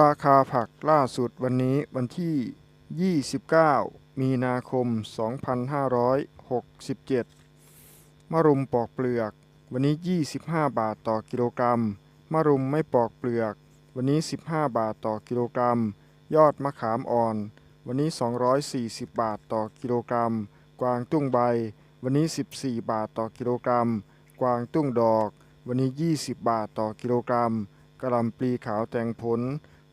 ราคาผักล่าสุดวันนี้วันที่ 29 มีนาคม 2567 มะรุมปอกเปลือก วันนี้ 25 บาทต่อกิโลกรัม มะรุมไม่ปอกเปลือก วันนี้ 15 บาทต่อกิโลกรัม ยอดมะขามอ่อน วันนี้ 240 บาทต่อกิโลกรัม กวางตุ้งใบ วันนี้ 14 บาทต่อกิโลกรัม กวางตุ้งดอก วันนี้ 20 บาทต่อกิโลกรัมกระลำปลีขาวแตงผล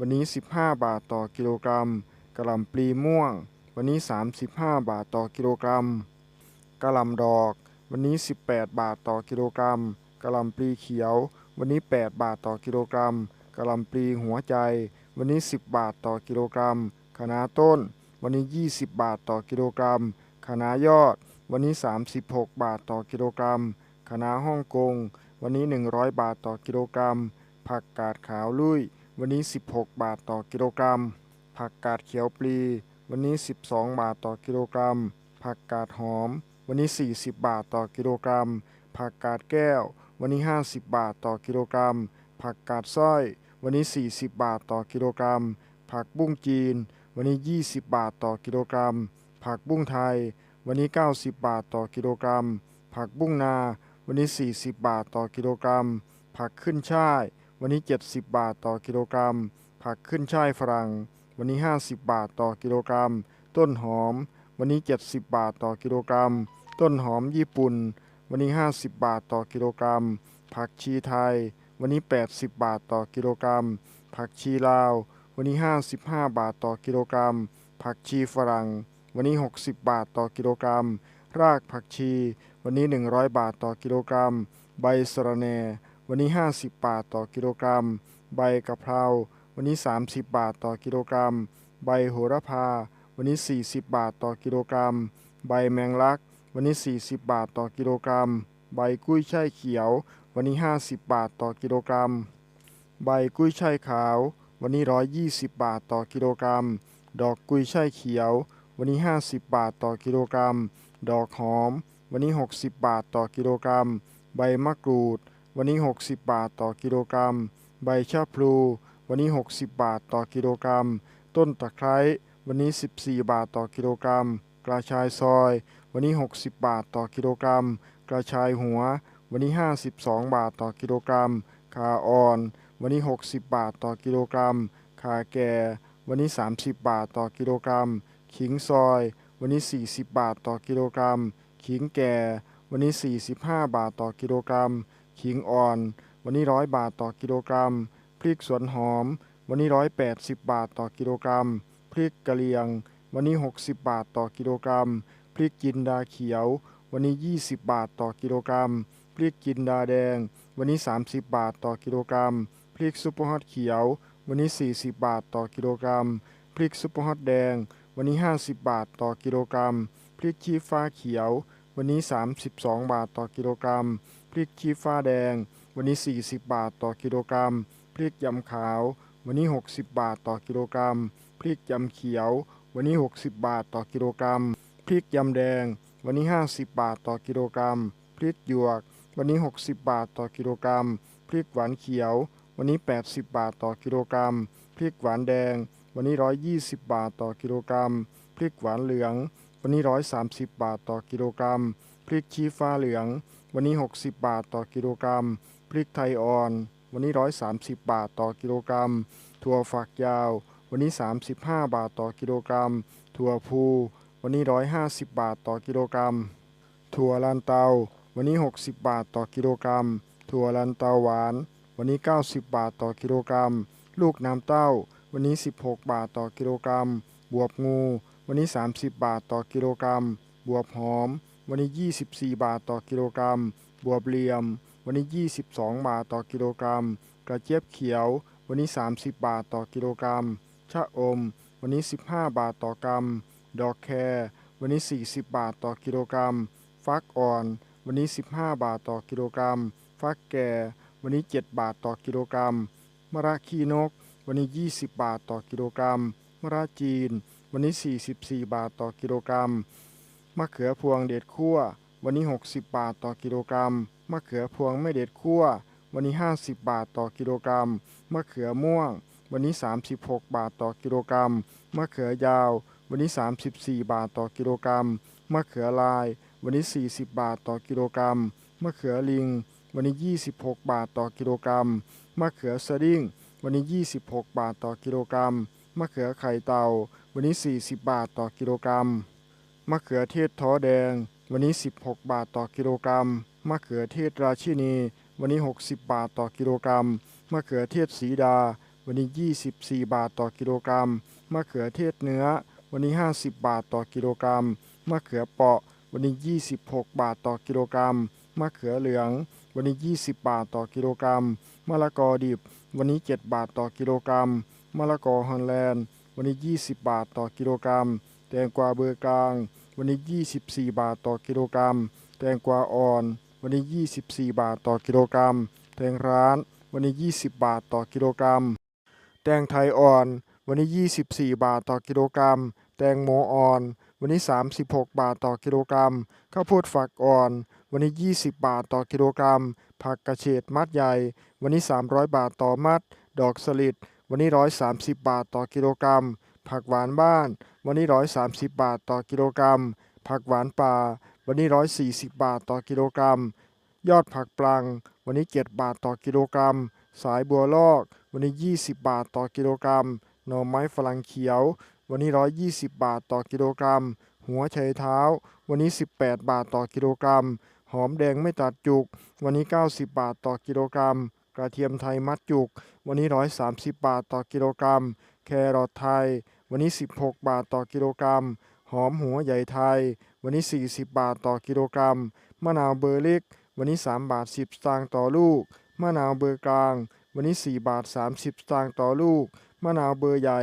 วันนี้ 15 บาทต่อกิโลกรัมกระหล่ำปลีม่วง วันนี้ 35 บาทต่อกิโลกรัมกระหล่ำดอก วันนี้ 18 บาทต่อกิโลกรัมกระหล่ำปลีเขียว วันนี้ 8 บาทต่อกิโลกรัมกระหล่ำปลีหัวใจ วันนี้ 10 บาทต่อกิโลกรัมคะน้าต้น วันนี้ 20 บาทต่อกิโลกรัมคะน้ายอด วันนี้ 36 บาทต่อกิโลกรัมคะน้าฮ่องกง วันนี้ 100 บาทต่อกิโลกรัม ผักกาดขาวลุย วันนี้ 16 บาทต่อกิโลกรัม ผักกาดเขียวปลี วันนี้ 12 บาทต่อกิโลกรัม ผักกาดหอม วันนี้ 40 บาทต่อกิโลกรัม ผักกาดแก้ว วันนี้ 50 บาทต่อกิโลกรัม ผักกาดสร้อย วันนี้ 40 บาทต่อกิโลกรัม ผักบุ้งจีน วันนี้ 20 บาทต่อกิโลกรัม ผักบุ้งไทย วันนี้ 90 บาทต่อกิโลกรัม ผักบุ้งนา วันนี้ 40 บาทต่อกิโลกรัม ผักขึ้นช่าย วันนี้ 70 บาทต่อกิโลกรัม ผักขึ้นช่ายฝรั่ง วันนี้ 50 บาทต่อกิโลกรัม ต้นหอม วันนี้ 70 บาทต่อกิโลกรัม ต้นหอมญี่ปุ่น วันนี้ 50 บาทต่อกิโลกรัม ผักชีไทย วันนี้ 80 บาทต่อกิโลกรัม ผักชีลาว วันนี้ 55 บาทต่อกิโลกรัม ผักชีฝรั่ง วันนี้ 60 บาทต่อกิโลกรัม รากผักชี วันนี้ 100 บาทต่อกิโลกรัม ใบสะระแหน่ วันนี้ 50 บาทต่อกิโลกรัม ใบกะเพรา วันนี้ 30 บาทต่อกิโลกรัม ใบโหระพา วันนี้ 40 บาทต่อกิโลกรัม ใบแมงลัก วันนี้ 40 บาทต่อกิโลกรัม ใบกุ้ยช่ายเขียว วันนี้ 50 บาทต่อกิโลกรัม ใบกุ้ยช่ายขาว วันนี้ 120 บาทต่อกิโลกรัม ดอกกุ้ยช่ายเขียว วันนี้ 50 บาทต่อกิโลกรัม ดอกหอม วันนี้ 60 บาทต่อกิโลกรัม ใบมะกรูด วันนี้ 60 บาทต่อกิโลกรัม ใบชะพลู วันนี้ 60 บาทต่อกิโลกรัม ต้นตะไคร้วันนี้ 14 บาทต่อกิโลกรัม กระชายซอย วันนี้ 60 บาทต่อกิโลกรัม กระชายหัว วันนี้ 52 บาทต่อกิโลกรัมขาอ่อน วันนี้ 60 บาทต่อกิโลกรัมขาแก่ วันนี้ 30 บาทต่อกิโลกรัม ขิงซอย วันนี้ 40 บาทต่อกิโลกรัม ขิงแก่ วันนี้ 45 บาทต่อกิโลกรัม ขิงอ่อน วันนี้100บาทต่อกิโลกรัม พริกสวนหอม วันนี้180บาทต่อกิโลกรัม พริกกะเหรี่ยง วันนี้ 60 บาทต่อกิโลกรัม พริกจินดาเขียว วันนี้ 20 บาทต่อกิโลกรัม พริกจินดาแดง วันนี้ 30 บาทต่อกิโลกรัม พริกซุปเปอร์ฮอตเขียว วันนี้ 40 บาทต่อกิโลกรัม พริกซุปเปอร์ฮอตแดง วันนี้ 50 บาทต่อกิโลกรัม พริกชี้ฟ้าเขียว วันนี้ 32 บาทต่อกิโลกรัม พริกชี้ฟ้าแดง วันนี้ 40 บาทต่อกิโลกรัม พริกยำขาว วันนี้ 60 บาทต่อกิโลกรัม พริกยำเขียว วันนี้ 60 บาทต่อกิโลกรัม พริกยำแดง วันนี้ 50 บาทต่อกิโลกรัม พริกหยวก วันนี้ 60 บาทต่อกิโลกรัม พริกหวานเขียว วันนี้ 80 บาทต่อกิโลกรัม พริกหวานแดง วันนี้ 120 บาทต่อกิโลกรัม พริกหวานเหลือง วันนี้ 130 บาทต่อกิโลกรัม พริกชี้ฟ้าเหลือง วันนี้ 60 บาทต่อกิโลกรัม พริกไทยอ่อน วันนี้ 130 บาทต่อกิโลกรัม ถั่วฝักยาว วันนี้ 35 บาทต่อกิโลกรัม ถั่วพู วันนี้ 150 บาทต่อกิโลกรัม ถั่วลันเตา วันนี้ 60 บาทต่อกิโลกรัม ถั่วลันเตาหวาน วันนี้ 90 บาทต่อกิโลกรัม ลูกน้ำเต้า วันนี้ 16 บาทต่อกิโลกรัม บวบงู วันนี้ 30 บาทต่อกิโลกรัม บวบหอม วันนี้ 24 บาทต่อกิโลกรัม บวบเหลี่ยม วันนี้ 22 บาทต่อกิโลกรัม กระเจี๊ยบเขียว วันนี้ 30 บาทต่อกิโลกรัม ชะอม วันนี้ 15 บาทต่อกรัม ดอกแครวันนี้ 40 บาทต่อกิโลกรัม ฟักอ่อน วันนี้ 15 บาทต่อกิโลกรัม ฟักแก่ วันนี้ 7 บาทต่อกิโลกรัม มะระขี้นก วันนี้ 20 บาทต่อกิโลกรัม มะระจีน วันนี้ 44 บาทต่อกิโลกรัม มะเขือพวงเด็ดคั่ว วันนี้ 60 บาทต่อกิโลกรัม มะเขือพวงไม่เด็ดคั่ว วันนี้ 50 บาทต่อกิโลกรัม มะเขือม่วง วันนี้ 36 บาทต่อกิโลกรัม มะเขือยาว วันนี้ 34 บาทต่อกิโลกรัม มะเขือลาย วันนี้ 40 บาทต่อกิโลกรัม มะเขือลิง วันนี้ 26 บาทต่อกิโลกรัม มะเขือสดิ้ง วันนี้ 26 บาทต่อกิโลกรัม มะเขือไข่เต่า วันนี้ 40 บาทต่อกิโลกรัม มะเขือเทศท้อแดง วันนี้ 16 บาทต่อกิโลกรัม มะเขือเทศราชินี วันนี้ 60 บาทต่อกิโลกรัม มะเขือเทศสีดา วันนี้ 24 บาทต่อกิโลกรัม มะเขือเทศเนื้อ วันนี้ 50 บาทต่อกิโลกรัม มะเขือเปาะ วันนี้ 26 บาทต่อกิโลกรัม มะเขือเหลือง วันนี้ 20 บาทต่อกิโลกรัม มะละกอดิบ วันนี้ 7 บาทต่อกิโลกรัม มะละกอฮอลแลนด์ วันนี้ 20 บาทต่อกิโลกรัม แตงกวาเบอร์กลาง วันนี้ 24 บาทต่อกิโลกรัม แตงกวาอ่อน วันนี้ 24 บาทต่อกิโลกรัม แตงร้านวันนี้ 20 บาทต่อกิโลกรัม แตงไทยอ่อน วันนี้ 24 บาทต่อกิโลกรัม แตงโมอ่อน วันนี้ 36 บาทต่อกิโลกรัม ข้าวโพดฝักอ่อน วันนี้ 20 บาทต่อกิโลกรัม ผักกระเฉดมัดใหญ่ วันนี้ 300 บาทต่อมัด ดอกสลิด วันนี้ 130 บาทต่อกิโลกรัม ผักหวานบ้าน วันนี้ 130 บาทต่อกิโลกรัม ผักหวานป่า วันนี้ 140 บาทต่อกิโลกรัม ยอดผักปลัง วันนี้ 7 บาทต่อกิโลกรัม สายบัวลอก วันนี้ 20 บาทต่อกิโลกรัม หน่อไม้ฝรั่งเขียว วันนี้ 120 บาทต่อกิโลกรัม หัวไชเท้า วันนี้ 18 บาทต่อกิโลกรัม หอมแดงไม่ตัดจุก วันนี้ 90 บาทต่อกิโลกรัม กระเทียมไทยมัดจุก วันนี้ 130 บาทต่อกิโลกรัม แครอทไทย วันนี้ 16 บาทต่อกิโลกรัม หอมหัวใหญ่ไทย วันนี้ 40 บาทต่อกิโลกรัม มะนาวเบอร์เล็ก วันนี้ 3 บาท 10 สตางค์ต่อลูก มะนาวเบอร์กลาง วันนี้ 4 บาท 30 สตางค์ต่อลูก มะนาวเบอร์ใหญ่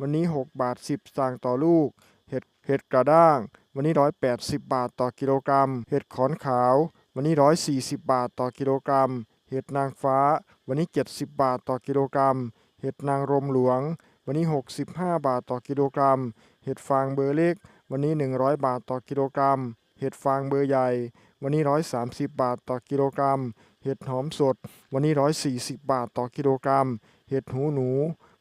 วันนี้ 6 บาท 10 สตางค์ต่อลูก เห็ดเห็ดกระด้าง วันนี้ 180 บาทต่อกิโลกรัม เห็ดขอนขาว วันนี้ 140 บาทต่อกิโลกรัม เห็ดนางฟ้า วันนี้ 70 บาทต่อกิโลกรัม เห็ดนางรมหลวง วันนี้ 65 บาทต่อกิโลกรัม เห็ดฟางเบอร์เล็ก วันนี้ 100 บาทต่อกิโลกรัม เห็ดฟางเบอร์ใหญ่ วันนี้ 130 บาทต่อกิโลกรัม เห็ดหอมสด วันนี้ 140 บาทต่อกิโลกรัม เห็ดหูหนู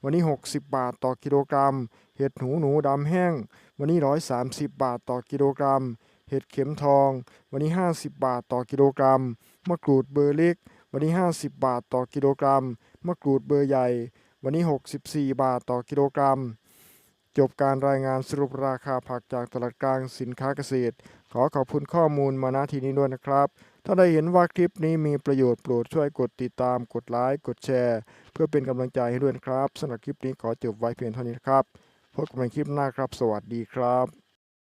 วันนี้ 60 บาทต่อกิโลกรัม เห็ดหูหนูดำแห้ง วันนี้ 130 บาทต่อกิโลกรัม เห็ดเข็มทอง วันนี้ 50 บาทต่อกิโลกรัม มะกรูดเบอร์เล็ก วันนี้ 50 บาทต่อกิโลกรัม มะกรูดเบอร์ใหญ่ วันนี้ 64 บาทต่อกิโลกรัม จบการรายงานสรุปราคาผักจากตลาดกลางสินค้าเกษตร ขอขอบคุณข้อมูลมาณที่นี้ด้วยนะครับ ถ้าได้เห็นว่าคลิปนี้มีประโยชน์โปรดช่วยกดติดตาม กดไลค์ กดแชร์ เพื่อเป็นกำลังใจให้ด้วยครับสำหรับคลิปนี้ขอจบไว้เพียงเท่านี้ครับ พบกันใหม่คลิปหน้าครับ สวัสดีครับ